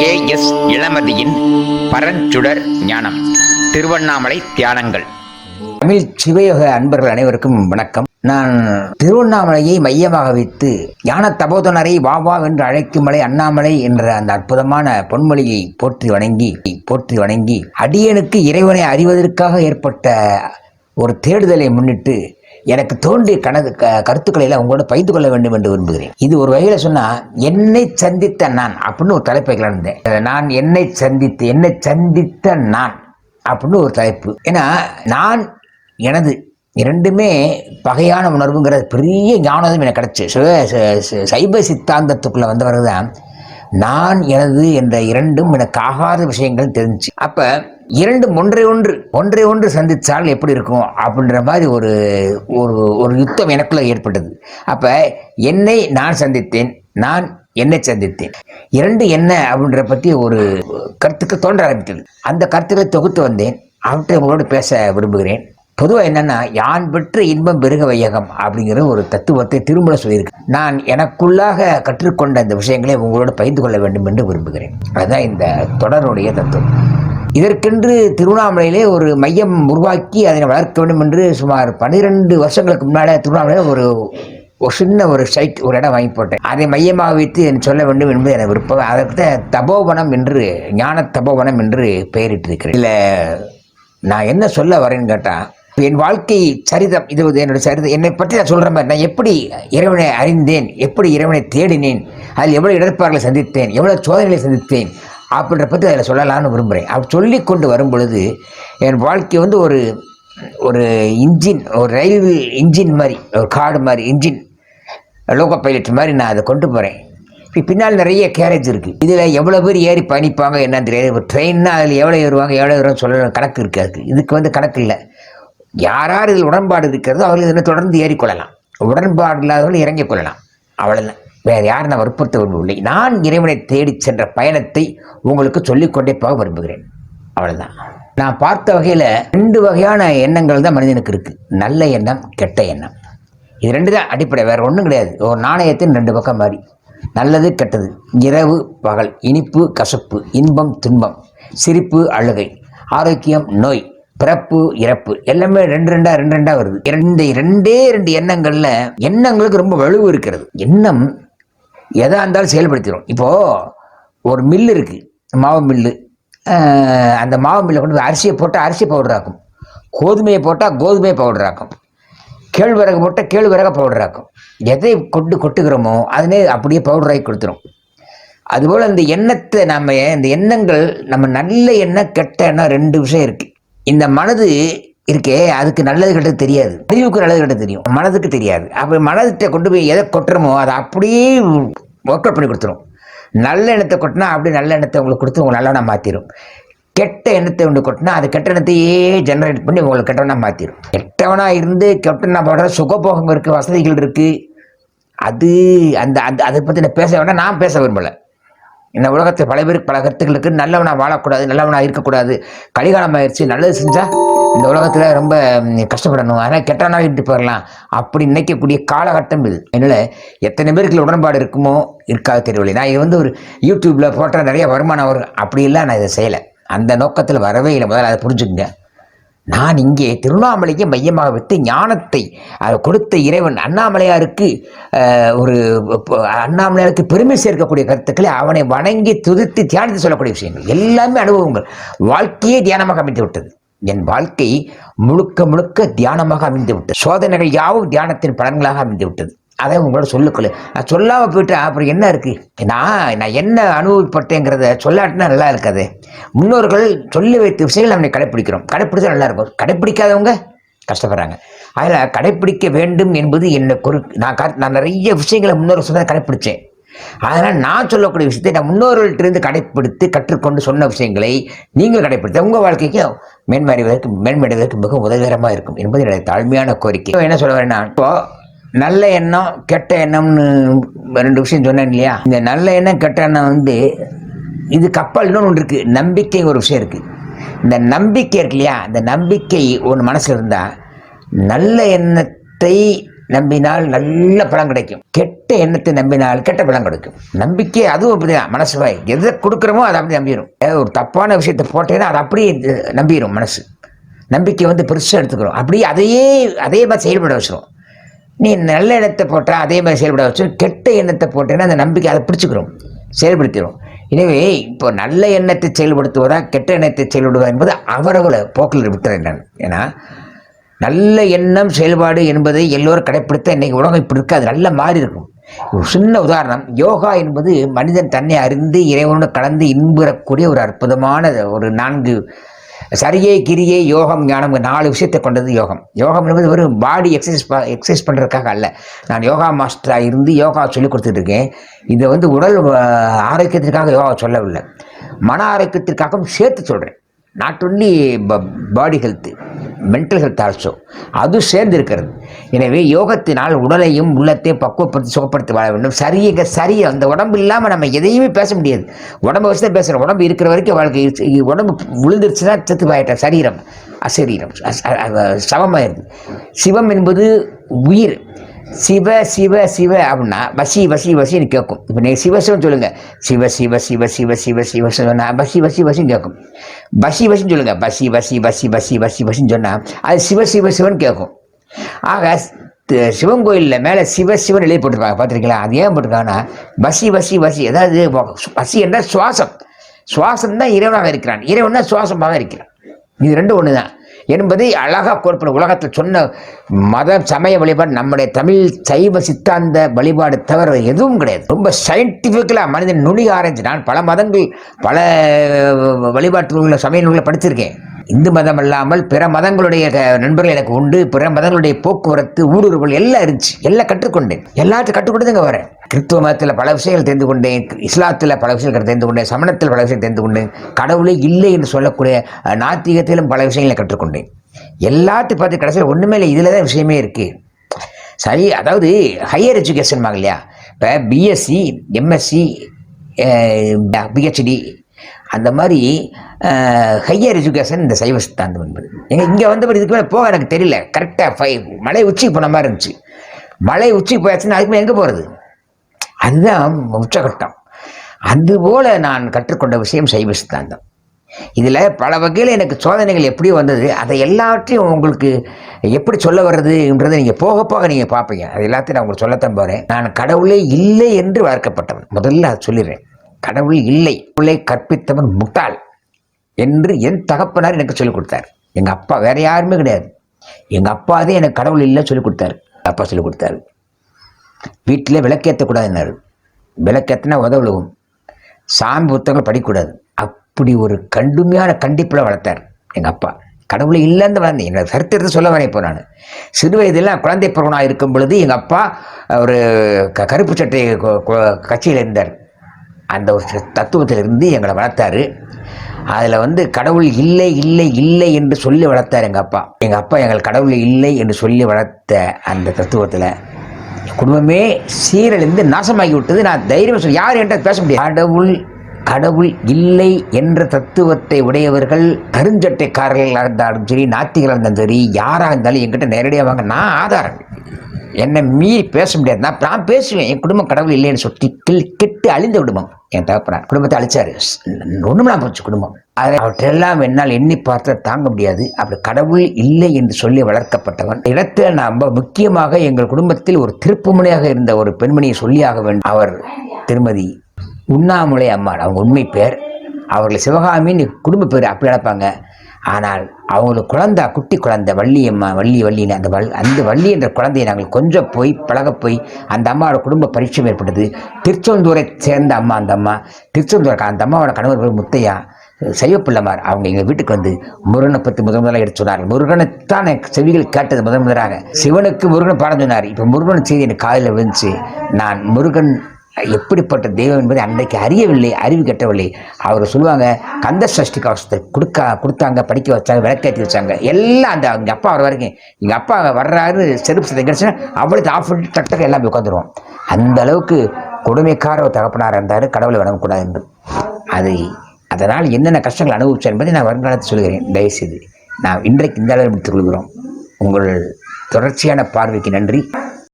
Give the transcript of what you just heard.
K S இளமதியின் பரஞ்சுடர் ஞானம். திருவண்ணாமலை தியானங்கள். தமிழ் சிவயோக அன்பர்கள் அனைவருக்கும் வணக்கம். நான் திருவண்ணாமலையை மையமாக வைத்து ஞான தபோதனரை வா வா என்று அழைக்கும் மலை அண்ணாமலை என்ற அந்த அற்புதமான பொன்மொழியை போற்றி வணங்கி போற்றி வணங்கி அடியனுக்கு இறைவனை அறிவதற்காக ஏற்பட்ட ஒரு தேடுதலை முன்னிட்டு எனக்கு தோன்றிய கனது க கருத்துக்களை எல்லாம் உங்களோட பகிர்ந்து கொள்ள வேண்டும் என்று விரும்புகிறேன். இது ஒரு வகையில் சொன்னால் என்னை சந்தித்த நான் அப்படின்னு ஒரு தலைப்பு வைக்கலாம் இருந்தேன். நான் என்னை சந்தித்து என்னை சந்தித்த நான் அப்படின்னு ஒரு தலைப்பு. ஏன்னா நான் எனது இரண்டுமே பகையான உணர்வுங்கிற பெரிய ஞானம் எனக்கு கிடச்சி. சைவ சித்தாந்தத்துக்குள்ளே வந்தவர்கள் தான் நான் எனது என்ற இரண்டும் எனக்கு ஆகாத விஷயங்கள் தெரிஞ்சு. அப்போ இரண்டும் ஒன்றை ஒன்று ஒன்றை ஒன்று சந்தித்தால் எப்படி இருக்கும்? அப்படின்ற மாதிரி ஒரு ஒரு ஒரு யுத்தம் எனக்குள்ள ஏற்பட்டது. அப்போ என்னை நான் சந்தித்தேன் நான் என்னை சந்தித்தேன். இரண்டு என்ன அப்படின்ற பற்றி ஒரு கருத்துக்கு தோன்ற ஆரம்பித்தது அந்த கருத்துக்களை தொகுத்து வந்தேன். அவற்றை உங்களோடு பேச விரும்புகிறேன். பொதுவாக என்னென்னா யான் பெற்ற இன்பம் பெருக வையகம் அப்படிங்கிற ஒரு தத்துவத்தை திருமண சொல்லியிருக்கு. நான் எனக்குள்ளாக கற்றுக்கொண்ட இந்த விஷயங்களை உங்களோடு பகிர்ந்து கொள்ள வேண்டும் என்று விரும்புகிறேன். அதுதான் இந்த தொடருடைய தத்துவம். இதற்கென்று திருவண்ணாமலையிலே ஒரு மையம் உருவாக்கி அதனை வளர்க்க வேண்டும் என்று சுமார் பன்னிரெண்டு வருஷங்களுக்கு முன்னால் திருவண்ணாமலையில் ஒரு ஒரு சின்ன ஒரு சைட் ஒரு இடம் வாங்கி போட்டேன். அதை மையமாக வைத்து என் சொல்ல வேண்டும் என்பது எனக்கு விருப்பம். அதற்கு தபோவனம் என்று ஞான தபோவனம் என்று பெயரிட்டிருக்கிறேன். இல்லை நான் என்ன சொல்ல வரேன்னு கேட்டால் என் வாழ்க்கை சரிதம் இது வந்து என்னோட சரிதம். என்னை பற்றி நான் சொல்கிற மாதிரி நான் எப்படி இறைவனை அறிந்தேன் எப்படி இறைவனை தேடினேன் அதில் எவ்வளோ இடர்பாடுகளை சந்தித்தேன் எவ்வளோ சோதனைகளை சந்தித்தேன் அப்படின்ற பற்றி அதில் சொல்லலாம்னு விரும்புகிறேன் அப்படி சொல்லி கொண்டு வரும் பொழுது என் வாழ்க்கை வந்து ஒரு ஒரு இன்ஜின் ஒரு ரயில்வே இன்ஜின் மாதிரி ஒரு காடு மாதிரி இன்ஜின் லோகோ பைலட் மாதிரி நான் அதை கொண்டு போகிறேன் இப்போ பின்னால் நிறைய கேரேஜ் இருக்குது இதில் எவ்வளோ பேர் ஏறி பயணிப்பாங்க என்னன்னு தெரியாது. இப்போ ட்ரெயின்னா அதில் எவ்வளோ ஏறுவாங்க எவ்வளோ ஏறுவாங்க சொல்ல கணக்கு இருக்காது இதுக்கு வந்து கணக்கு இல்லை. யார் யார் இதில் உடன்பாடு இருக்கிறதோ அவர்கள் இதில் தொடர்ந்து ஏறிக்கொள்ளலாம். உடன்பாடு இல்லாதவர்கள் இறங்கிக் கொள்ளலாம். அவ்வளோதான் வேறு யாரும் நான் வற்புறுத்த விரும்பவில்லை. நான் இறைவனை தேடிச் சென்ற பயணத்தை உங்களுக்கு சொல்லிக்கொண்டே போக விரும்புகிறேன். அவ்வளோதான் நான் பார்த்த வகையில் ரெண்டு வகையான எண்ணங்கள் தான் மனிதனுக்கு இருக்குது நல்ல எண்ணம் கெட்ட எண்ணம். இது ரெண்டு தான் அடிப்படை. வேறு ஒன்றும் கிடையாது. ஒரு நாணயத்தின் ரெண்டு பக்கம் மாதிரி நல்லது கெட்டது. இரவு பகல். இனிப்பு கசப்பு. இன்பம் துன்பம். சிரிப்பு அழுகை. ஆரோக்கியம் நோய். பிறப்பு இறப்பு. எல்லாமே ரெண்டு ரெண்டா ரெண்டு ரெண்டா வருது. இரண்டு ரெண்டே ரெண்டு எண்ணங்கள்ல எண்ணங்களுக்கு ரொம்ப வலுவு இருக்கிறது. எண்ணம் எதா இருந்தாலும் செயல்படுத்திடும் இப்போ ஒரு மில்லு இருக்கு. மாவு மில்லு அந்த மாவு மில்லை கொண்டு போய் அரிசியை போட்டால் அரிசி பவுடர் ஆக்கும். கோதுமையை போட்டால் கோதுமை பவுடர் ஆக்கும். கேழ்வரகு போட்டால் கேழ்வரக பவுடர் ஆக்கும். எதை கொண்டு கொட்டுக்கிறோமோ அதனே அப்படியே பவுடராகி கொடுத்துரும். அதுபோல் இந்த எண்ணத்தை நாம் இந்த எண்ணங்கள் நம்ம நல்ல எண்ணம் கெட்ட எண்ணம் ரெண்டு விஷயம் இருக்குது இந்த மனது இருக்கே அதுக்கு நல்லது கெட்டது தெரியாது. அறிவுக்கு நல்லது கெட்டது தெரியும். மனதுக்கு தெரியாது. அப்போ மனதிட்ட கொண்டு போய் எதை கொட்டுறமோ அதை அப்படியே ஒர்க் அவுட் பண்ணி கொடுத்துரும். நல்ல எண்ணத்தை கொட்டினா அப்படியே நல்ல எண்ணத்தை உங்களுக்கு கொடுத்து உங்களை நல்லவனா மாற்றிடும் கெட்ட எண்ணத்தை ஒன்று கொட்டினா அது கெட்ட எண்ணத்தையே ஜென்ரேட் பண்ணி உங்களை கெட்டவனாக மாற்றிடும் கெட்டவனாக இருந்து கெட்டவனா போடுற சுகபோகம் இருக்குது வசதிகள் இருக்குது அது அந்த அந்த அதை பற்றி நான் பேச வேண்டாம். நான் பேச விரும்பலை. இந்த உலகத்தில் பல பேருக்கு பல கருத்துக்களுக்கு நல்லவனாக வாழக்கூடாது நல்லவனாக இருக்கக்கூடாது. கலிகாலம் ஆயிடுச்சு நல்லது செஞ்சால் இந்த உலகத்தில் ரொம்ப கஷ்டப்படணும். அதனால் கெட்டவனா இருந்து போயிடலாம் அப்படி நினைக்கக்கூடிய காலகட்டம் இது. அதனால் எத்தனை பேருக்கு உடன்பாடு இருக்குமோ இருக்காது தெரியவில்லை. நான் இது வந்து ஒரு யூடியூப்பில் போட்டால் நிறைய வருமானம் வரும். அப்படிலாம் நான் இதை செய்யலை. அந்த நோக்கத்தில் வரவே இல்லை. முதல்ல அதை புரிஞ்சுக்கங்க. நான் இங்கே திருவண்ணாமலையை மையமாக வைத்து ஞானத்தை கொடுத்த இறைவன் அண்ணாமலையாருக்கு ஒரு அண்ணாமலையாருக்கு பெருமை சேர்க்கக்கூடிய கருத்துக்களை அவனை வணங்கி துதித்து தியானித்து சொல்லக்கூடிய விஷயங்கள். எல்லாமே அனுபவங்கள். வாழ்க்கையே தியானமாக அமைந்து விட்டது என் வாழ்க்கை முழுக்க முழுக்க தியானமாக அமைந்து விட்டது சோதனைகள் யாவும் தியானத்தின் பலன்களாக அமைந்து விட்டது அதை உங்களோட சொல்லுக்கொள்ளு. நான் சொல்லாமல் போயிட்டு அப்புறம் என்ன இருக்குது நான் நான் என்ன அனுபவப்பட்டேங்கிறத சொல்லாட்டினா நல்லா இருக்காது. முன்னோர்கள் சொல்லி வைத்த விஷயங்கள் நம்ம கடைப்பிடிக்கிறோம். கடைப்பிடிச்சா நல்லா இருக்கும். கடைப்பிடிக்காதவங்க கஷ்டப்படுறாங்க. அதில் கடைப்பிடிக்க வேண்டும் என்பது என்னை குறு நான் நான் நிறைய விஷயங்களை முன்னோர்கள் சொன்னதை கடைப்பிடிச்சேன். அதனால் நான் சொல்லக்கூடிய விஷயத்தை நான் முன்னோர்கள்ட்டிருந்து கடைப்பிடித்து கற்றுக்கொண்டு சொன்ன விஷயங்களை நீங்கள் கடைப்பிடித்த உங்கள் வாழ்க்கைக்கு மேன்மறைவதற்கு மேன்மடைவதற்கு மிகவும் உதவிகரமாக இருக்கும் என்பது என்னுடைய தாழ்மையான கோரிக்கை. என்ன சொல்ல வரேன்னா இப்போ நல்ல எண்ணம் கெட்ட எண்ணம்னு ரெண்டு விஷயம் சொன்னேன் இல்லையா? இந்த நல்ல எண்ணம் கெட்ட எண்ணம் வந்து இது கப்பல்னு ஒன்று இருக்குது நம்பிக்கை ஒரு விஷயம் இருக்குது இந்த நம்பிக்கை இருக்கு இல்லையா? இந்த நம்பிக்கை ஒன்று மனசில் இருந்தால் நல்ல எண்ணத்தை நம்பினால் நல்ல பலம் கிடைக்கும். கெட்ட எண்ணத்தை நம்பினால் கெட்ட பழம் கிடைக்கும். நம்பிக்கை அதுவும் அப்படிதான் மனசு வாய் எதை கொடுக்குறோமோ அதை அப்படி நம்பிடும் ஒரு தப்பான விஷயத்தை போட்டேன்னா அதை அப்படியே நம்பிடும் மனசு. நம்பிக்கை வந்து பெருசாக எடுத்துக்கிறோம். அப்படியே அதையே அதே மாதிரி செயல்பட வச்சிரும். நீ நல்ல எண்ணத்தை போட்டால் அதே மாதிரி செயல்பட வச்சு கெட்ட எண்ணத்தை போட்டேன்னா அந்த நம்பிக்கை அதை பிடிச்சிக்கிறோம் செயல்படுத்திடும் எனவே இப்போ நல்ல எண்ணத்தை செயல்படுத்துவதா கெட்ட எண்ணத்தை செயல்படுவதா என்பது அவரவரை போக்கில் விட்டுறேன் நான். ஏன்னா நல்ல எண்ணம் செயல்பாடு என்பதை எல்லோரும் கடைப்பிடித்த இன்றைக்கி உலகம் இப்படி இருக்காது. நல்ல மாறி இருக்கும். ஒரு சின்ன உதாரணம் யோகா என்பது மனிதன் தன்னை அறிந்து இறைவனோடு கலந்து இன்புறக்கூடிய ஒரு அற்புதமான ஒரு நான்கு சரியை கிரியை யோகம் ஞானம் நாலு விஷயத்தை கொண்டது யோகம். யோகம் என்பது ஒரு பாடி எக்ஸசைஸ் எக்ஸசைஸ் பண்ணுறதுக்காக அல்ல. நான் யோகா மாஸ்டராக இருந்து யோகா சொல்லி கொடுத்துட்டு இருக்கேன். இதை வந்து உடல் ஆரோக்கியத்திற்காக யோகா சொல்லவில்லை. மன ஆரோக்கியத்திற்காகவும் சேர்த்து சொல்கிறேன் not only body health mental health also அது சேர்ந்து இருக்கிறது எனவே யோகத்தினால் உடலையும் உள்ளத்தையும் பக்குவப்படுத்தி சுகப்படுத்தி வாழ வேண்டும். சரியாக சரியாக அந்த உடம்பு இல்லாமல் நம்ம எதையுமே பேச முடியாது. உடம்பை வச்சு தான் பேசுகிறோம் உடம்பு இருக்கிற வரைக்கும் வாழ்க்கை உடம்பு விழுந்துருச்சுன்னா செத்து போயிட்ட சரீரம் அசரீரம் சமமாயிருது சவமாயிருது சிவம் என்பது உயிர். சிவ சிவ சிவ அப்படின்னா வசி வசி வசின்னு கேட்கும். இப்போ நீங்கள் சிவசிவன் சொல்லுங்கள் சிவ சிவ சிவ சிவ சிவ சிவ சொன்னால் பசி வசி வசின்னு கேட்கும். பசி வசின்னு சொல்லுங்கள் பசி வசி வசி வசி வசி வசின்னு சொன்னால் அது சிவ சிவ சிவன் கேட்கும். ஆக சிவன் கோயிலில் மேலே சிவ சிவன் எழுதி போட்டிருப்பாங்க. பார்த்துருக்கீங்களா? அது ஏன் போட்டிருக்காங்கன்னா வசி வசி வசி. அதாவது வசி என்றால் சுவாசம். சுவாசம் தான் இறைவனாக இருக்கிறான். இறைவன் தான் சுவாசமாக இருக்கிறான். இது ரெண்டும் ஒன்று தான் என்பதை அழகாக குறிப்பிட உலகத்தில் சொன்ன மத சமய வழிபாடு நம்முடைய தமிழ் சைவ சித்தாந்த வழிபாடு தவிர எதுவும் கிடையாது. ரொம்ப சயின்டிஃபிக்கலாக மனிதன் நுனி ஆராய்ச்சி நான் பல மதங்கள் பல வழிபாட்டு நூல்களை சமய நூல்களை படிச்சிருக்கேன். இந்து மதம் அல்லாமல் பிற மதங்களுடைய க- நண்பர்கள் எனக்கு உண்டு பிற மதங்களுடைய போக்குவரத்து ஊடுருவல் எல்லாம் இருந்துச்சு. எல்லாம் கற்றுக்கொண்டேன். எல்லாத்தையும் கற்றுக்கொண்டதுங்க வரேன். கிறிஸ்துவ மதத்தில் பல விஷயங்கள் தெரிந்து கொண்டேன். இஸ்லாத்தில் பல விஷயங்கள் தெரிந்து கொண்டேன். சமணத்தில் பல விஷயம் தெரிந்து கொண்டேன். கடவுளே இல்லை என்று சொல்லக்கூடிய நாத்திகத்திலும் பல விஷயங்களை கற்றுக்கொண்டேன். எல்லாத்தையும் பார்த்து கடைசியில் ஒன்றுமே இல்லை. இதில் தான் விஷயமே இருக்குது சரி அதாவது ஹையர் எஜுகேஷன் இல்லையா? இப்போ பிஎஸ்சி எம்எஸ்சி பிஹெச்டி அந்த மாதிரி ஹையர் எஜுகேஷன் இந்த சைவ சித்தாந்தம் என்பது. எங்க இங்கே வந்தபடி இதுக்கு மேலே போக எனக்கு தெரியல. கரெக்டாக ஃபை மலை உச்சிக்கு போன மாதிரி இருந்துச்சு. மலை உச்சிக்கு போயாச்சுன்னா அதுக்கு மேலே எங்கே போகிறது அதுதான் உச்சகட்டம். அதுபோல் நான் கற்றுக்கொண்ட விஷயம் சைவ சித்தாந்தம். இதில் பல வகையில் எனக்கு சோதனைகள் எப்படி வந்தது. அதை எல்லாவற்றையும் உங்களுக்கு எப்படி சொல்ல வர்றதுன்றதை நீங்கள் போக போக நீங்கள் பார்ப்பீங்க. அது எல்லாத்தையும் நான் உங்களுக்கு சொல்லத்தான் போகிறேன் நான் கடவுளே இல்லை என்று வளர்க்கப்பட்டவன். முதல்ல அதை சொல்லிடுறேன். கடவுள் இல்லை. உள்ளே கற்பித்தவன் முட்டாள் என்று என் தகப்பனார் எனக்கு சொல்லிக் கொடுத்தார். எங்கள் அப்பா வேற யாருமே கிடையாது. எங்கள் அப்பா தான் எனக்கு கடவுள் இல்லை சொல்லிக் கொடுத்தாரு. அப்பா சொல்லிக் கொடுத்தாரு. வீட்டில் விளக்கேற்றக்கூடாதுன்னாரு. விளக்கேற்றினா உதவுழுகும் சாமி புத்தகங்கள் படிக்கக்கூடாது. அப்படி ஒரு கடுமையான கண்டிப்பில் வளர்த்தார் எங்கள் அப்பா. கடவுளை இல்லைன்னு வளர்ந்தேன் என்னோட சரித்திரத்தை சொல்ல வரேன் இப்போ நான். சிறு வயதில் நான் குழந்தை பருவனாக இருக்கும் பொழுது எங்கள் அப்பா ஒரு க கருப்பு சட்டை கொ- கட்சியில் இருந்தார். அந்த ஒரு தத்துவத்திலிருந்து எங்களை வளர்த்தாரு. அதில் வந்து கடவுள் இல்லை இல்லை இல்லை என்று சொல்லி வளர்த்தார் எங்கள் அப்பா. எங்கள் அப்பா எங்கள் கடவுள் இல்லை என்று சொல்லி வளர்த்த அந்த தத்துவத்தில் குடும்பமே சீரழிந்து நாசமாகி விட்டது நான் தைரியம் சொல்லி யார் என்ற பேச முடியாது. கடவுள் கடவுள் இல்லை என்ற தத்துவத்தை உடையவர்கள் கருஞ்சட்டைக்காரர்களாக இருந்தாலும் சரி நாத்திகளாக இருந்தாலும் சரி யாராக இருந்தாலும் என்கிட்ட நேரடியாக வாங்க நான் ஆதாரம் என்னை மீறி பேச முடியாது. நான் நான் பேசுவேன். என் குடும்பம் கடவுள் இல்லைன்னு சொல்லி கில் கெட்டு அழிந்த குடும்பம். என் தகப்பனார் குடும்பத்தை அழிச்சாரு. ஒன்றுமெல்லாம் போச்சு குடும்பம். அதை அவற்றெல்லாம் என்னால் எண்ணி பார்த்து தாங்க முடியாது. அப்படி கடவுள் இல்லை என்று சொல்லி வளர்க்கப்பட்டவன். இடத்துல நான் ரொம்ப முக்கியமாக எங்கள் குடும்பத்தில் ஒரு திருப்புமுனையாக இருந்த ஒரு பெண்மணியை சொல்லியாக வேண்டும். அவர் திருமதி உண்ணாமுலை அம்மாள். அவங்க உண்மை பேர். அவர்களை சிவகாமின்னு குடும்ப பேர் அப்படி நடப்பாங்க. ஆனால் அவங்களுக்கு குழந்தை குட்டி குழந்தை வள்ளி அம்மா வள்ளி வள்ளின்னு அந்த வல் அந்த வள்ளி என்ற குழந்தையை நாங்கள் கொஞ்சம் போய் பழக போய் அந்த அம்மாவோட குடும்ப பரிச்சயம் ஏற்பட்டது திருச்செந்தூரை சேர்ந்த அம்மா அந்த அம்மா திருச்செந்தூருக்கு அந்த அம்மாவோட கணவர் பேர் முத்தையா சைவப்பிள்ளமார். அவங்க எங்கள் வீட்டுக்கு வந்து முருகனை பற்றி முதன் முதலாக எடுத்து சொன்னார்கள் முருகனைத்தான் எனக்கு செவிகள் கேட்டது முதன் முதலாக. சிவனுக்கு முருகன் பாடம் சொன்னார். இப்போ முருகன் செய்தி எனக்கு காதில் விழுந்துச்சு. நான் முருகன் எப்படிப்பட்ட தெய்வம் என்பதை அன்றைக்கு அறியவில்லை அறிவு கெட்டவில்லை. அவர் சொல்லுவாங்க கந்த சஷ்டி கவசத்தை கொடுக்க கொடுத்தாங்க படிக்க வச்சாங்க விளக்கேற்றி வச்சாங்க. எல்லாம் அந்த எங்கள் அப்பா வர வரைக்கும் எங்கள் அப்பா வர்றாரு செருப்பு சத்தம் கிடச்சுன்னா அவ்வளோக்கு ஆஃப் பண்ணிட்டு டக் டக்கு எல்லாம் உட்காந்துருவோம் அந்த அளவுக்கு கொடுமைக்கார ஒரு தகப்பனார் இருந்தார் கடவுளை வணங்கக்கூடாது என்று. அதை அதனால் என்னென்ன கஷ்டங்கள் அனுபவிச்சார் என்பதை நான் வருங்காலத்தில் சொல்கிறேன். தயவுசெய்து நான் இன்றைக்கு இந்த அளவில் முடித்துக் கொள்கிறோம். உங்கள் தொடர்ச்சியான பார்வைக்கு நன்றி.